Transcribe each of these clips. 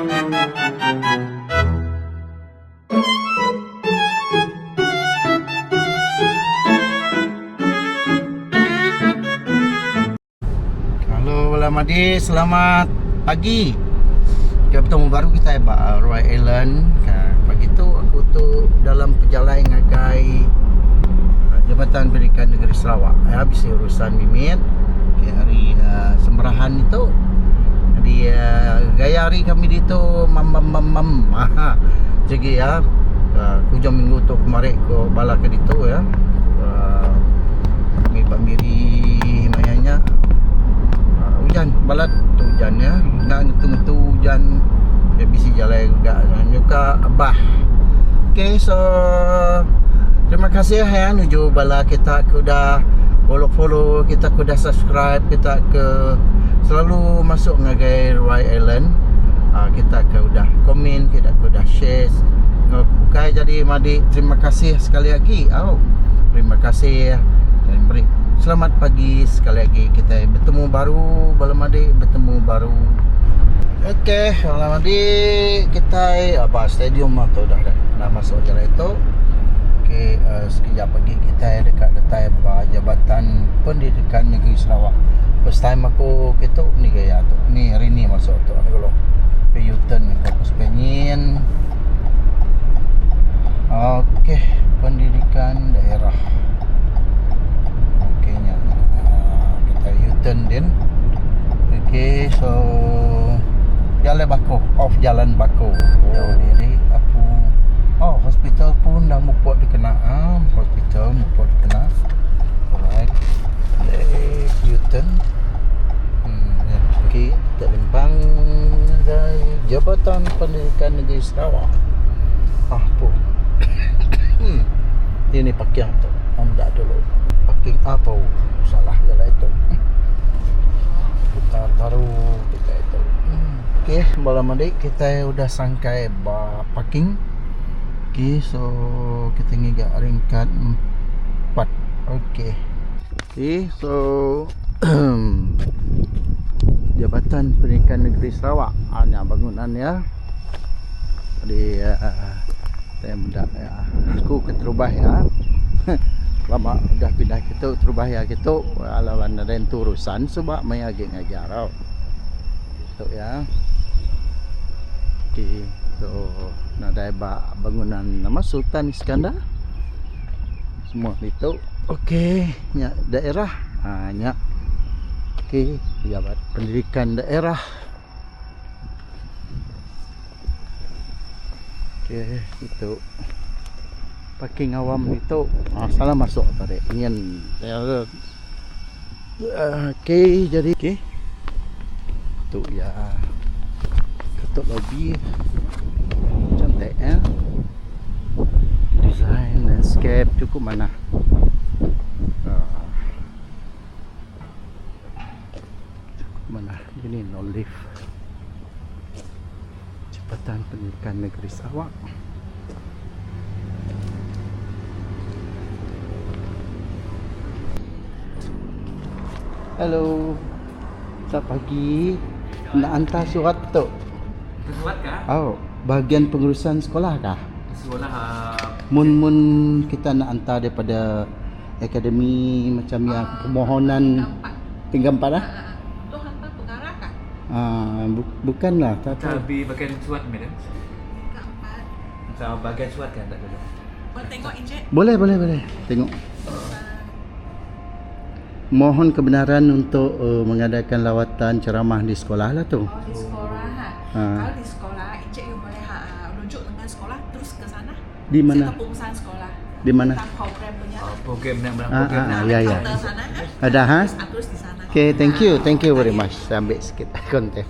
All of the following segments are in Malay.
Halo Lamadi, selamat pagi. Kita bertemu baru kita ba Roy Island. Ka- Pagi tu aku tu dalam perjalanan ngagai uh, Jabatan Pendidikan Negeri Sarawak. Ya, habis urusan. Okay, hari uh, semberahan itu. Jadi uh, gaya hari kami di tu mam mam mam mam. Aha. Jadi ya, hujung minggu tu kemarin ko bala ke ditu ya. Uh, kami pamiri mayanya uh, hujan balat tu hujan ya nak ngetu-ngetu hujan dia bisi jalan juga dan juga abah so terima kasih ya nuju bala kita ke dah follow-follow kita ke dah subscribe kita ke selalu masuk ngagai Roy Island uh, kita ke udah komen kita ke udah share. Bukai jadi Madi terima kasih sekali lagi. Oh, terima kasih dan beri selamat pagi sekali lagi. Kita bertemu baru malam adik bertemu baru. Okey, malam adik kita apa stadium atau dah dah nak masuk jalan itu. Okey, uh, sekejap pagi kita dekat dekat apa Jabatan Pendidikan Negeri Sarawak. First time aku kita ni gaya tu. Ni hari ni masuk tu ni kalau. Pe U-turn ni kapus penyin. Okey, pendidikan daerah. Okeynya uh, kita U-turn din. Okey, so jalan bako, off jalan bako. Oh, diri apa? Oh, hospital pun dah mupot dikenaan. Hospital mupot dikenaan. Alright. U-turn. Hmm, ya. Okey, kita limpang dari Jabatan Pendidikan Negeri Sarawak. Ah, tu. hmm. Ini parking tu. Anda dulu. Parking apa? Salah jalan itu. Putar baru kita itu. Hmm. Okey, malam adik kita udah sangkai parking. Okey, so kita ngigak ringkat 4. Okey. Okey, so Jabatan Pendidikan Negeri Sarawak hanya bangunan ya. Jadi uh, saya muda ya. Aku ke Terubah ya. Lama dah pindah kita Terubah ya kita alawan ada yang urusan sebab mai agi ngajar. Gitu ya. Okey, so nada ba bangunan nama Sultan Iskandar. Semua itu. Okey, daerah. Ha nya. Okey, pejabat pendidikan daerah. Okey, itu parking awam itu ah, salah masuk tadi. Nian okey jadi okey. Tu ya. Ketuk lobby. Cantik ya. Design landscape cukup mana? Ah. Cukup mana? Lift. Jabatan Pendidikan Negeri Sarawak. Hello. Selamat pagi. Nak hantar surat tu. Kesuat kah? Oh, bahagian pengurusan sekolah kah? Sekolah uh, Mun mun kita nak hantar daripada akademi macam yang permohonan tinggal empat lah. Tu hantar pengarah kan? Ah, bu, bukanlah tak tahu. lebih bagian suat madam. Empat. Kita bagian suat kan tak dulu. Kau tengok Encik. Boleh boleh boleh. Tengok. Mohon kebenaran untuk uh, mengadakan lawatan ceramah di sekolah lah tu. Oh, di sekolah ha. Ha. Kalau di sekolah, Encik you boleh ha, rujuk dengan sekolah terus ke sana. Di mana? Saya pengurusan sekolah. Di mana? Tentang program punya. Uh, program nak Ah, program ah, nak. ya, ya. Counter sana ha. Ada ha? Terus, ah. Okay, thank you. Ha. Thank you very much. Saya ambil sikit konten.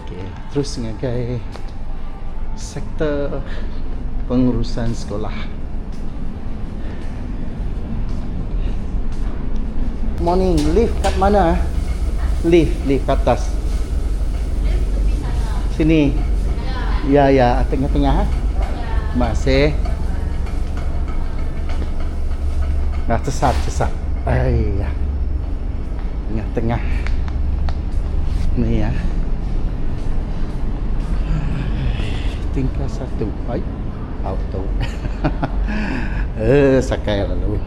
okay, terus ngagai sektor pengurusan sekolah. Morning, lift kat mana? Lift, lift kat atas. Sini. Ya, ya, tengah-tengah. ha? Masih. Nah, sesat, sesat. Ayah. Tengah-tengah. Ni ya. Tingkat satu. Ay, Auto Eh, sakai lalu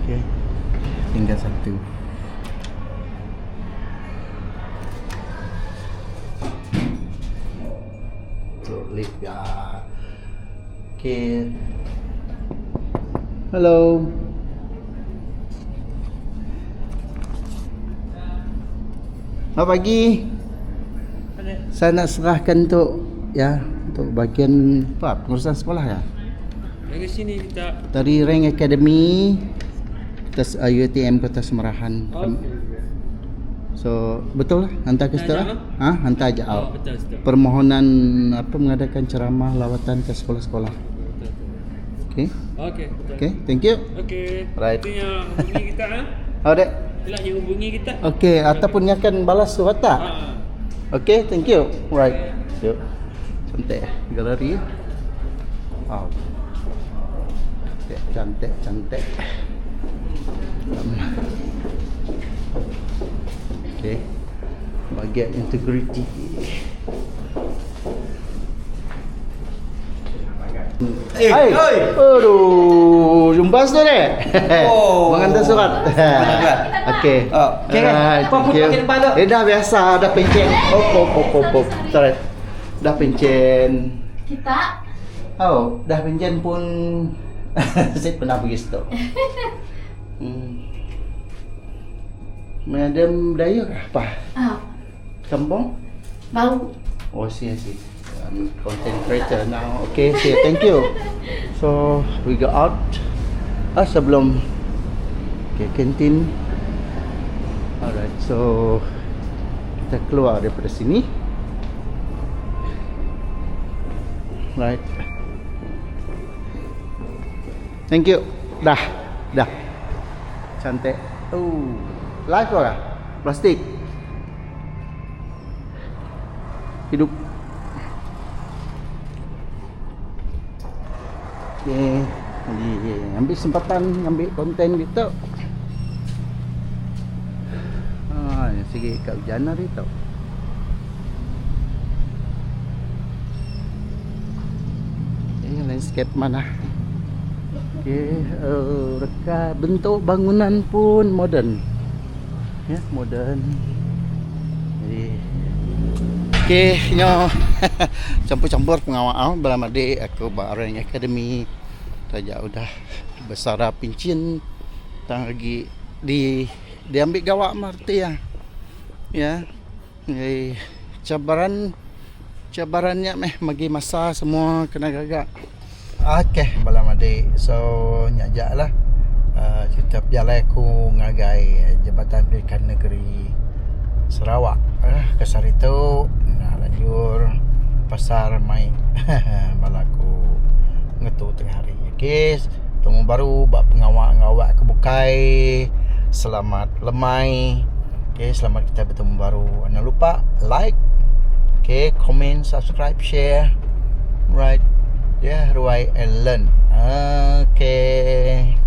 Okay Tingkat satu. Lift ya. Okay Hello. Selamat pagi. Saya nak serahkan untuk ya untuk bagian apa pengurusan sekolah ya. Dari sini kita Dari Rank Academy kita uh, UTM Kota Semerahan. Oh, So betul lah hantar ke sekolah? je, Ha, hantar aja. oh, betul betul. Permohonan apa mengadakan ceramah lawatan ke sekolah-sekolah. Okey. Okey. Okey, thank you. Okey. Right. Itu yang hubungi kita ah. Oh, dek. Itulah yang hubungi kita. Okey, ataupun yang akan balas surat tak? Ah. Okay, thank you. Right. Yuk. Cantik eh, galeri. Wow. Cantik, cantik, cantik. Okay. Bagian integrity. Eh, hey, Aduh, jumpa tu dek. Oh. Mengantar surat. Okey. Oh, okey kan? Ah, Apa pun pakai tu? Eh dah biasa, dah pencen. Oh, oh, oh, oh, oh. Sorry. Dah pencen. Kita Oh, dah pencen pun saya pernah pergi situ. Hmm. Madam Daya ke apa? ah, Kampung? baru Oh, see, I see. I'm content creator now. Okay, see, thank you. So, we go out. Ah, sebelum okay, kantin. Alright, so kita keluar daripada sini. Right. Thank you. Dah. Dah. Cantik. Oh. Live ke? Plastik. Hidup. Okay. Jadi ambil kesempatan ambil konten gitu. Ah, sige kat hujan hari tu. Eh, landscape mana? Okay, uh, reka bentuk bangunan pun modern. Ya, modern. Jadi Okay, nyo campur-campur pengawal dalam adik aku bareng akademi saja udah besar pincin tang lagi di diambil gawak marti ya. Ya. Jadi cabaran cabarannya meh bagi masa semua kena gagak. Okey, balam adik. So nyajak lah. Uh, kita berjalan aku ngagai Jabatan Pendidikan Negeri Sarawak eh, Kasar itu nah, lanjur pasar mai ngetu tengah hari. Okay temu baru bak pengawak-ngawak kebukai. Selamat lemai. Okay selamat kita bertemu baru. Jangan lupa like okay comment subscribe share. Right yeah ruai and learn. Okay